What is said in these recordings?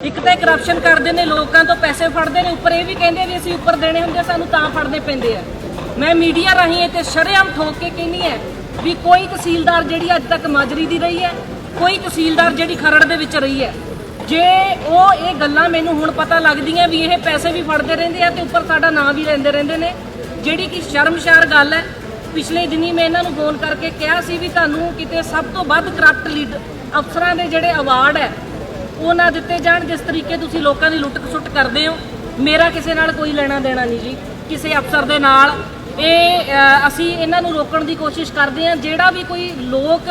ਇੱਕ ਤਾਂ ਕਰਪਸ਼ਨ ਕਰਦੇ ਨੇ, ਲੋਕਾਂ ਤੋਂ ਪੈਸੇ ਫੜਦੇ ਨੇ, ਉੱਪਰ ਇਹ ਵੀ ਕਹਿੰਦੇ ਵੀ ਅਸੀਂ ਉੱਪਰ ਦੇਣੇ ਹੁੰਦੇ ਸਾਨੂੰ ਤਾਂ ਫੜਨੇ ਪੈਂਦੇ ਆ। ਮੈਂ ਮੀਡੀਆ ਰਾਹੀਂ ਇਹ ਤੇ ਸ਼ਰੇਆਮ ਠੋਕ ਕੇ ਕਹਿੰਦੀ ਹੈ ਵੀ ਕੋਈ ਤਹਿਸੀਲਦਾਰ ਜਿਹੜੀ ਅੱਜ ਤੱਕ ਮਾਜਰੀ ਦੀ ਰਹੀ ਹੈ, ਕੋਈ ਤਹਿਸੀਲਦਾਰ ਜਿਹੜੀ ਖਰੜ ਦੇ ਵਿੱਚ ਰਹੀ ਹੈ। ਜੇ ਉਹ ਇਹ ਗੱਲਾਂ ਮੈਨੂੰ ਹੁਣ ਪਤਾ ਲੱਗਦੀਆਂ ਵੀ ਇਹ ਪੈਸੇ ਵੀ ਫੜਦੇ ਰਹਿੰਦੇ ਆ ਤੇ ਉੱਪਰ ਸਾਡਾ ਨਾਂ ਵੀ ਲੈਂਦੇ ਰਹਿੰਦੇ ਨੇ, ਜਿਹੜੀ ਕਿ ਸ਼ਰਮਸ਼ਾਰ ਗੱਲ ਹੈ, ਪਿਛਲੇ ਦਿਨੀ ਮੈਂ ਇਹਨਾਂ ਨੂੰ ਫੋਨ ਕਰਕੇ ਕਿਹਾ ਸੀ ਵੀ ਤੁਹਾਨੂੰ ਕਿਤੇ ਸਭ ਤੋਂ ਵੱਧ ਕਰਪਟ ਲੀਡ ਅਫਸਰਾਂ ਦੇ ਜਿਹੜੇ ਅਵਾਰਡ ਹੈ ਉਹ ਨਾ ਦਿੱਤੇ ਜਾਣ ਜਿਸ ਤਰੀਕੇ ਤੁਸੀਂ ਲੋਕਾਂ ਦੀ ਲੁੱਟ ਖਸੁੱਟ ਕਰਦੇ ਹੋ। ਮੇਰਾ ਕਿਸੇ ਨਾਲ ਕੋਈ ਲੈਣਾ ਦੇਣਾ ਨਹੀਂ ਜੀ। ਕਿਸੇ ਅਫਸਰ ਦੇ ਨਾਲ। ਇਹ ਅਸੀਂ ਇਹਨਾਂ ਨੂੰ ਰੋਕਣ ਦੀ ਕੋਸ਼ਿਸ਼ ਕਰਦੇ ਹਾਂ। ਜਿਹੜਾ ਵੀ ਕੋਈ ਲੋਕ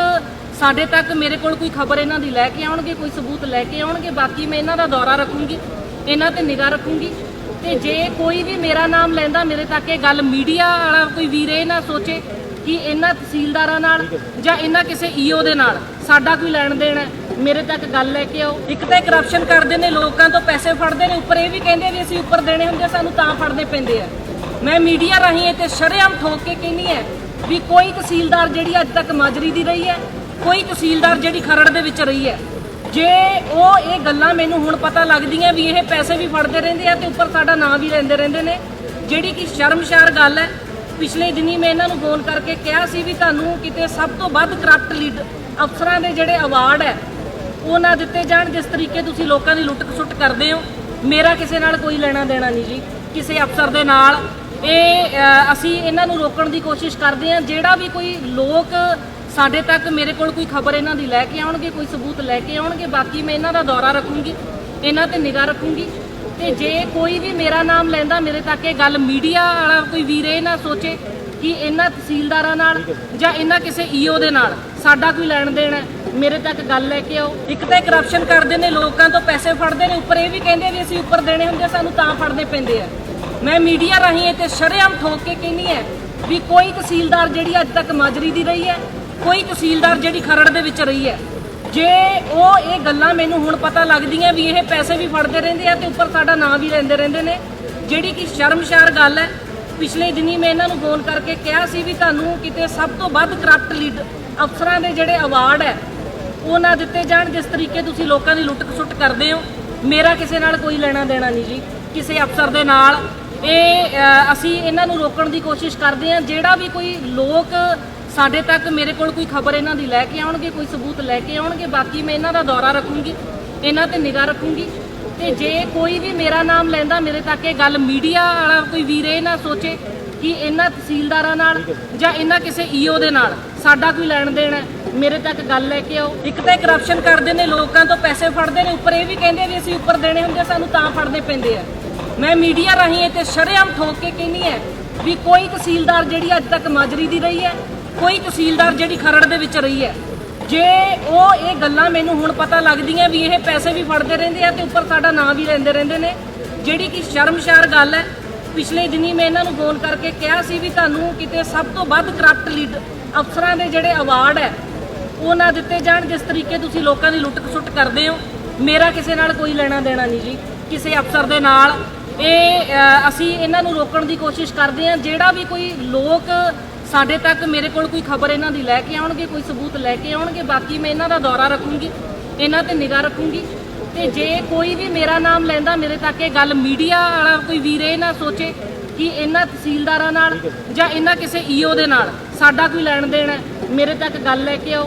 ਸਾਡੇ ਤੱਕ ਮੇਰੇ ਕੋਲ ਕੋਈ ਖਬਰ ਇਹਨਾਂ ਦੀ ਲੈ ਕੇ ਆਉਣਗੇ, ਕੋਈ ਸਬੂਤ ਲੈ ਕੇ ਆਉਣਗੇ, ਬਾਕੀ ਮੈਂ ਇਹਨਾਂ ਦਾ ਦੌਰਾ ਰੱਖੂੰਗੀ, ਇਹਨਾਂ ਤੇ ਨਿਗਾਹ ਰੱਖੂੰਗੀ। ਤੇ ਜੇ ਕੋਈ ਵੀ ਮੇਰਾ ਨਾਮ ਲੈਂਦਾ, ਮੇਰੇ ਤੱਕ ਇਹ ਗੱਲ ਮੀਡੀਆ ਵਾਲਾ ਕੋਈ ਵੀਰ ਇਹ ਨਾ ਸੋਚੇ ਕਿ ਇਹਨਾਂ ਤਹਿਸੀਲਦਾਰਾਂ ਨਾਲ ਜਾਂ ਇਹਨਾਂ ਕਿਸੇ ਈਓ ਦੇ ਨਾਲ ਸਾਡਾ ਕੋਈ ਲੈਣ ਦੇਣ ਹੈ। ਮੇਰੇ ਤੱਕ ਗੱਲ ਲੈ ਕੇ ਆਓ। ਇੱਕ ਤਾਂ ਕਰਪਸ਼ਨ ਕਰਦੇ ਨੇ, ਲੋਕਾਂ ਤੋਂ ਪੈਸੇ ਫੜਦੇ ਨੇ, ਉੱਪਰ ਇਹ ਵੀ ਕਹਿੰਦੇ ਵੀ ਅਸੀਂ ਉੱਪਰ ਦੇਣੇ ਹੁੰਦੇ ਸਾਨੂੰ ਤਾਂ ਫੜਨੇ ਪੈਂਦੇ ਆ। ਮੈਂ ਮੀਡੀਆ ਰਾਹੀਂ ਇਹ ਤੇ ਸ਼ਰੇਆਮ ਠੋਕ ਕੇ ਕਹਿੰਦੀ ਹੈ ਵੀ ਕੋਈ ਤਹਿਸੀਲਦਾਰ ਜਿਹੜੀ ਅੱਜ ਤੱਕ ਮਾਜਰੀ ਦੀ ਰਹੀ ਹੈ, ਕੋਈ ਤਹਿਸੀਲਦਾਰ ਜਿਹੜੀ ਖਰੜ ਦੇ ਵਿੱਚ ਰਹੀ ਹੈ। ਜੇ ਉਹ ਇਹ ਗੱਲਾਂ ਮੈਨੂੰ ਹੁਣ ਪਤਾ ਲੱਗਦੀਆਂ ਵੀ ਇਹ ਪੈਸੇ ਵੀ ਫੜਦੇ ਰਹਿੰਦੇ ਆ ਤੇ ਉੱਪਰ ਸਾਡਾ ਨਾਂ ਵੀ ਲੈਂਦੇ ਰਹਿੰਦੇ ਨੇ, ਜਿਹੜੀ ਕਿ ਸ਼ਰਮਸ਼ਾਰ ਗੱਲ ਹੈ, ਪਿਛਲੇ ਦਿਨੀ ਮੈਂ ਇਹਨਾਂ ਨੂੰ ਫੋਨ ਕਰਕੇ ਕਿਹਾ ਸੀ ਵੀ ਤੁਹਾਨੂੰ ਕਿਤੇ ਸਭ ਤੋਂ ਵੱਧ ਕਰਪਟ ਲੀਡ ਅਫਸਰਾਂ ਦੇ ਜਿਹੜੇ ਅਵਾਰਡ ਹੈ ਉਹ ਨਾ ਦਿੱਤੇ ਜਾਣ, ਜਿਸ ਤਰੀਕੇ ਤੁਸੀਂ ਲੋਕਾਂ ਦੀ ਲੁੱਟ ਖਸੁੱਟ ਕਰਦੇ ਹੋ, ਮੇਰਾ ਕਿਸੇ ਨਾਲ ਕੋਈ ਲੈਣਾ ਦੇਣਾ ਨਹੀਂ ਜੀ। ਕਿਸੇ ਅਫਸਰ ਦੇ ਨਾਲ। ਇਹ ਅਸੀਂ ਇਹਨਾਂ ਨੂੰ ਰੋਕਣ ਦੀ ਕੋਸ਼ਿਸ਼ ਕਰਦੇ ਹਾਂ। ਜਿਹੜਾ ਵੀ ਕੋਈ ਲੋਕ ਸਾਡੇ ਤੱਕ ਮੇਰੇ ਕੋਲ ਕੋਈ ਖਬਰ ਇਹਨਾਂ ਦੀ ਲੈ ਕੇ ਆਉਣਗੇ, ਕੋਈ ਸਬੂਤ ਲੈ ਕੇ ਆਉਣਗੇ, ਬਾਕੀ ਮੈਂ ਇਹਨਾਂ ਦਾ ਦੌਰਾ ਰੱਖੂੰਗੀ, ਇਹਨਾਂ ਤੇ ਨਿਗਾਹ ਰੱਖੂੰਗੀ। ਤੇ ਜੇ ਕੋਈ ਵੀ ਮੇਰਾ ਨਾਮ ਲੈਂਦਾ, ਮੇਰੇ ਤੱਕ ਇਹ ਗੱਲ ਮੀਡੀਆ ਵਾਲਾ ਕੋਈ ਵੀਰ ਇਹ ਨਾ ਸੋਚੇ ਕਿ ਇਹਨਾਂ ਤਹਿਸੀਲਦਾਰਾਂ ਨਾਲ ਜਾਂ ਇਹਨਾਂ ਕਿਸੇ ਈਓ ਦੇ ਨਾਲ ਸਾਡਾ ਕੋਈ ਲੈਣ ਦੇਣ ਹੈ। ਮੇਰੇ ਤੱਕ ਗੱਲ ਲੈ ਕੇ ਆਓ। ਇੱਕ ਤਾਂ ਕਰਪਸ਼ਨ ਕਰਦੇ ਨੇ, ਲੋਕਾਂ ਤੋਂ ਪੈਸੇ ਫੜਦੇ ਨੇ, ਉੱਪਰ ਇਹ ਵੀ ਕਹਿੰਦੇ ਵੀ ਅਸੀਂ ਉੱਪਰ ਦੇਣੇ ਹੁੰਦੇ ਸਾਨੂੰ ਤਾਂ ਫੜਨੇ ਪੈਂਦੇ ਆ। ਮੈਂ ਮੀਡੀਆ ਰਾਹੀਂ ਇਹ ਤੇ ਸ਼ਰੇਆਮ ਠੋਕ ਕੇ ਕਹਿੰਦੀ ਹੈ ਵੀ ਕੋਈ ਤਹਿਸੀਲਦਾਰ ਜਿਹੜੀ ਅੱਜ ਤੱਕ ਮਾਜਰੀ ਦੀ ਰਹੀ ਹੈ, ਕੋਈ ਤਹਿਸੀਲਦਾਰ ਜਿਹੜੀ ਖਰੜ ਦੇ ਵਿੱਚ ਰਹੀ ਹੈ। ਜੇ ਉਹ ਇਹ ਗੱਲਾਂ ਮੈਨੂੰ ਹੁਣ ਪਤਾ ਲੱਗਦੀਆਂ ਵੀ ਇਹ ਪੈਸੇ ਵੀ ਫੜਦੇ ਰਹਿੰਦੇ ਆ ਤੇ ਉੱਪਰ ਸਾਡਾ ਨਾਂ ਵੀ ਲੈਂਦੇ ਰਹਿੰਦੇ ਨੇ, ਜਿਹੜੀ ਕਿ ਸ਼ਰਮਸ਼ਾਰ ਗੱਲ ਹੈ, ਪਿਛਲੇ ਦਿਨੀ ਮੈਂ ਇਹਨਾਂ ਨੂੰ ਫੋਨ ਕਰਕੇ ਕਿਹਾ ਸੀ ਵੀ ਤੁਹਾਨੂੰ ਕਿਤੇ ਸਭ ਤੋਂ ਵੱਧ ਕਰਪਟ ਲੀਡ ਅਫਸਰਾਂ ਦੇ ਜਿਹੜੇ ਅਵਾਰਡ ਹੈ ਉਹ ਨਾ ਦਿੱਤੇ ਜਾਣ, ਜਿਸ ਤਰੀਕੇ ਤੁਸੀਂ ਲੋਕਾਂ ਦੀ ਲੁੱਟ ਖਸੁੱਟ ਕਰਦੇ ਹੋ, ਮੇਰਾ ਕਿਸੇ ਨਾਲ ਕੋਈ ਲੈਣਾ ਦੇਣਾ ਨਹੀਂ ਜੀ। ਕਿਸੇ ਅਫਸਰ ਦੇ ਨਾਲ। ਇਹ ਅਸੀਂ ਇਹਨਾਂ ਨੂੰ ਰੋਕਣ ਦੀ ਕੋਸ਼ਿਸ਼ ਕਰਦੇ ਹਾਂ। ਜਿਹੜਾ ਵੀ ਕੋਈ ਲੋਕ ਸਾਡੇ ਤੱਕ ਮੇਰੇ ਕੋਲ ਕੋਈ ਖਬਰ ਇਹਨਾਂ ਦੀ ਲੈ ਕੇ ਆਉਣਗੇ, ਕੋਈ ਸਬੂਤ ਲੈ ਕੇ ਆਉਣਗੇ, ਬਾਕੀ ਮੈਂ ਇਹਨਾਂ ਦਾ ਦੌਰਾ ਰੱਖੂੰਗੀ, ਇਹਨਾਂ ਤੇ ਨਿਗਾਹ ਰੱਖੂੰਗੀ। ਤੇ ਜੇ ਕੋਈ ਵੀ ਮੇਰਾ ਨਾਮ ਲੈਂਦਾ, ਮੇਰੇ ਤੱਕ ਇਹ ਗੱਲ ਮੀਡੀਆ ਵਾਲਾ ਕੋਈ ਵੀਰ ਇਹ ਨਾ ਸੋਚੇ ਕਿ ਇਹਨਾਂ ਤਹਿਸੀਲਦਾਰਾਂ ਨਾਲ ਜਾਂ ਇਹਨਾਂ ਕਿਸੇ ਈਓ ਦੇ ਨਾਲ ਸਾਡਾ ਕੋਈ ਲੈਣ ਦੇਣ ਹੈ। ਮੇਰੇ ਤੱਕ ਗੱਲ ਲੈ ਕੇ ਆਓ। ਇੱਕ ਤਾਂ ਕਰਪਸ਼ਨ ਕਰਦੇ ਨੇ, ਲੋਕਾਂ ਤੋਂ ਪੈਸੇ ਫੜਦੇ ਨੇ, ਉੱਪਰ ਇਹ ਵੀ ਕਹਿੰਦੇ ਵੀ ਅਸੀਂ ਉੱਪਰ ਦੇਣੇ ਹੁੰਦੇ, ਸਾਨੂੰ ਤਾਂ ਫੜਨੇ ਪੈਂਦੇ ਆ। ਮੈਂ ਮੀਡੀਆ ਰਾਹੀਂ ਇਹ ਤੇ ਸ਼ਰੇਆਮ ਠੋਕ ਕੇ ਕਹਿੰਦੀ ਹੈ ਵੀ ਕੋਈ ਤਹਿਸੀਲਦਾਰ ਜਿਹੜੀ ਅੱਜ ਤੱਕ ਮਾਜਰੀ ਦੀ ਰਹੀ ਹੈ, ਕੋਈ ਤਹਿਸੀਲਦਾਰ ਜਿਹੜੀ ਖਰੜ ਦੇ ਵਿੱਚ ਰਹੀ ਹੈ। ਜੇ ਉਹ ਇਹ ਗੱਲਾਂ ਮੈਨੂੰ ਹੁਣ ਪਤਾ ਲੱਗਦੀਆਂ ਵੀ ਇਹ ਪੈਸੇ ਵੀ ਫੜਦੇ ਰਹਿੰਦੇ ਆ ਤੇ ਉੱਪਰ ਸਾਡਾ ਨਾਂ ਵੀ ਲੈਂਦੇ ਰਹਿੰਦੇ ਨੇ, ਜਿਹੜੀ ਕਿ ਸ਼ਰਮਸ਼ਾਰ ਗੱਲ ਹੈ, ਪਿਛਲੇ ਦਿਨੀ ਮੈਂ ਇਹਨਾਂ ਨੂੰ ਫੋਨ ਕਰਕੇ ਕਿਹਾ ਸੀ ਵੀ ਤੁਹਾਨੂੰ ਕਿਤੇ ਸਭ ਤੋਂ ਵੱਧ ਕਰਪਟ ਲੀਡਰ ਅਫਸਰਾਂ ਦੇ ਜਿਹੜੇ ਅਵਾਰਡ ਹੈ ਉਹ ਨਾ ਦਿੱਤੇ ਜਾਣ ਜਿਸ ਤਰੀਕੇ ਤੁਸੀਂ ਲੋਕਾਂ ਦੀ ਲੁੱਟ ਖਸੁੱਟ ਕਰਦੇ ਹੋ। ਮੇਰਾ ਕਿਸੇ ਨਾਲ ਕੋਈ ਲੈਣਾ ਦੇਣਾ ਨਹੀਂ ਜੀ। ਕਿਸੇ ਅਫਸਰ ਦੇ ਨਾਲ। ਇਹ ਅਸੀਂ ਇਹਨਾਂ ਨੂੰ ਰੋਕਣ ਦੀ ਕੋਸ਼ਿਸ਼ ਕਰਦੇ ਹਾਂ। ਜਿਹੜਾ ਵੀ ਕੋਈ ਲੋਕ ਸਾਡੇ ਤੱਕ ਮੇਰੇ ਕੋਲ ਕੋਈ ਖਬਰ ਇਹਨਾਂ ਦੀ ਲੈ ਕੇ ਆਉਣਗੇ, ਕੋਈ ਸਬੂਤ ਲੈ ਕੇ ਆਉਣਗੇ, ਬਾਕੀ ਮੈਂ ਇਹਨਾਂ ਦਾ ਦੌਰਾ ਰੱਖੂੰਗੀ, ਇਹਨਾਂ ਤੇ ਨਿਗਾਹ ਰੱਖੂੰਗੀ। ਤੇ ਜੇ ਕੋਈ ਵੀ ਮੇਰਾ ਨਾਮ ਲੈਂਦਾ, ਮੇਰੇ ਤੱਕ ਇਹ ਗੱਲ ਮੀਡੀਆ ਵਾਲਾ ਕੋਈ ਵੀਰ ਇਹ ਨਾ ਸੋਚੇ ਕਿ ਇਹਨਾਂ ਤਹਿਸੀਲਦਾਰਾਂ ਨਾਲ ਜਾਂ ਇਹਨਾਂ ਕਿਸੇ ਈਓ ਦੇ ਨਾਲ ਸਾਡਾ ਕੋਈ ਲੈਣ ਦੇਣ ਹੈ, ਮੇਰੇ ਤੱਕ ਗੱਲ ਲੈ ਕੇ ਆਓ।